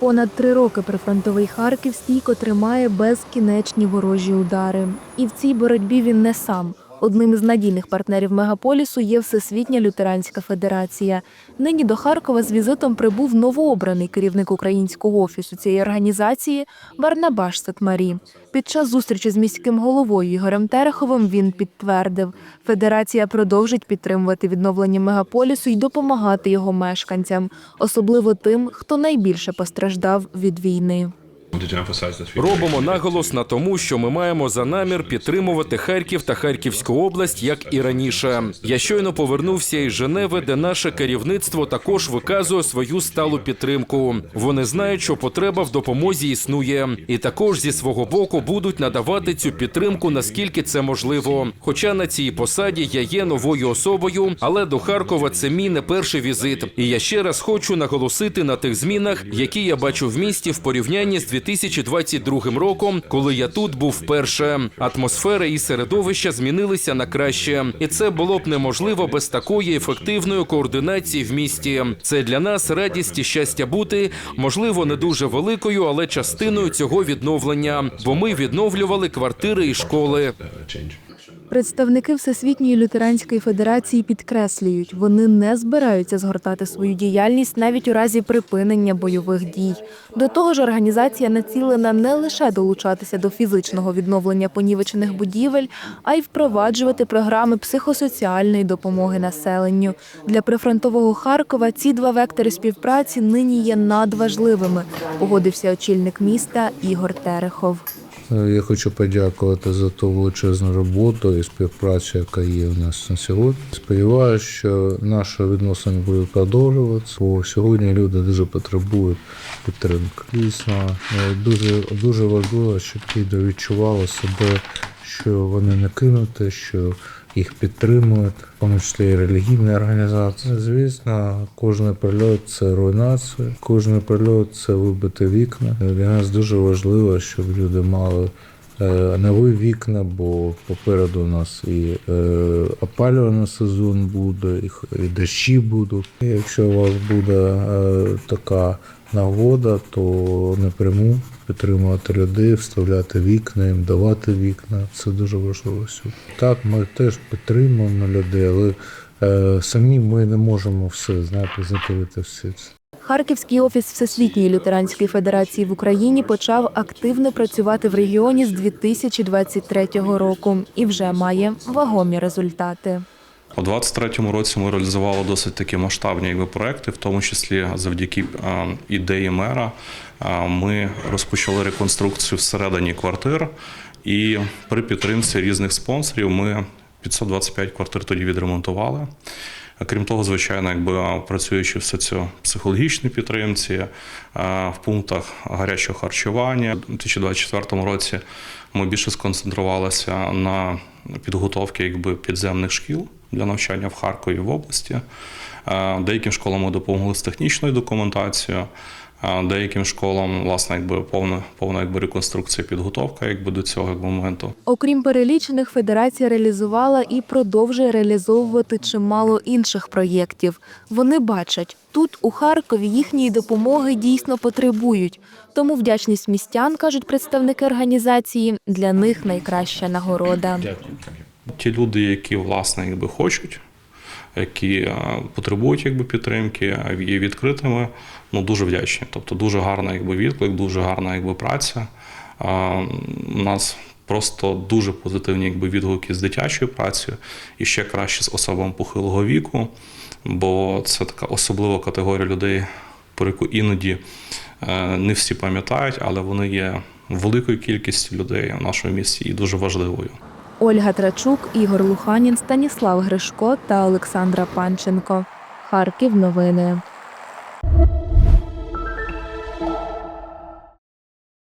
Понад три роки прифронтовий Харків стійко тримає безкінечні ворожі удари. І в цій боротьбі він не сам. Одним із надійних партнерів мегаполісу є Всесвітня лютеранська федерація. Нині до Харкова з візитом прибув новообраний керівник українського офісу цієї організації Барнабаш Сатмарі. Під час зустрічі з міським головою Ігорем Тереховим він підтвердив, федерація продовжить підтримувати відновлення мегаполісу і допомагати його мешканцям, особливо тим, хто найбільше постраждав від війни. Робимо наголос на тому, що ми маємо за намір підтримувати Харків та Харківську область, як і раніше. Я щойно повернувся із Женеви, де наше керівництво також виказує свою сталу підтримку. Вони знають, що потреба в допомозі існує, і також зі свого боку будуть надавати цю підтримку, наскільки це можливо. Хоча на цій посаді я є новою особою, але до Харкова це мій не перший візит. І я ще раз хочу наголосити на тих змінах, які я бачу в місті в порівнянні з 2022 роком, коли я тут був вперше. Атмосфера і середовище змінилися на краще, і це було б неможливо без такої ефективної координації в місті. Це для нас радість і щастя бути, можливо, не дуже великою, але частиною цього відновлення. Бо ми відновлювали квартири і школи. Представники Всесвітньої лютеранської федерації підкреслюють, вони не збираються згортати свою діяльність навіть у разі припинення бойових дій. До того ж, організація націлена не лише долучатися до фізичного відновлення понівечених будівель, а й впроваджувати програми психосоціальної допомоги населенню. Для прифронтового Харкова ці два вектори співпраці нині є надважливими. Погодився очільник міста Ігор Терехов. Е, Я хочу подякувати за ту величезну роботу і співпрацю, яка є у нас на сьогодні. Сподіваюся, що наші відносини будуть продовжуватися, бо сьогодні люди дуже потребують підтримки. Дійсно, е, дуже, дуже важливо, щоб люди відчували себе, що вони не кинуті, що їх підтримують, в тому числі і релігійні організації. Звісно, кожен прильот це руйнація, кожен прильот це вибити вікна. Для нас дуже важливо, щоб люди мали нові вікна, бо попереду у нас і е, опалювальний сезон буде, і, дощі будуть. Якщо у вас буде е, така нагода, то напряму підтримувати людей, вставляти вікна, їм давати вікна. Це дуже важливо. Так, ми теж підтримуємо людей, але е, самі ми не можемо все знаєте, закрити все це. Харківський офіс Всесвітньої лютеранської федерації в Україні почав активно працювати в регіоні з 2023 року і вже має вагомі результати. У 23-му році ми реалізували досить такі масштабні якби, проекти, в тому числі завдяки ідеї мера. Ми розпочали реконструкцію всередині квартир, і при підтримці різних спонсорів ми 525 квартир тоді відремонтували. Крім того, звичайно, якби працюючи в соціопсихологічній підтримці, в пунктах гарячого харчування, у 2024 році ми більше сконцентрувалися на підготовці якби підземних шкіл для навчання в Харкові в області. Деяким школам ми допомогли з технічною документацією. Деяким школам, власне, якби повна, повна якби реконструкція, підготовка якби до цього моменту. Окрім перелічених, федерація реалізувала і продовжує реалізовувати чимало інших проєктів. Вони бачать, тут у Харкові їхньої допомоги дійсно потребують. Тому вдячність містян, кажуть представники організації, для них найкраща нагорода. Ті люди, які власне якби хочуть, які е, потребують якби підтримки, є відкритими, ну дуже вдячні. Тобто дуже гарна якби відклик, дуже гарна якби праця. У нас просто дуже позитивні якби відгуки з дитячою працею і ще краще з особами похилого віку, бо це така особлива категорія людей, про яку іноді е, не всі пам'ятають, але вони є великою кількістю людей в нашому місті і дуже важливою. Ольга Трачук, Ігор Луханін, Станіслав Гришко та Олександра Панченко. Харків новини.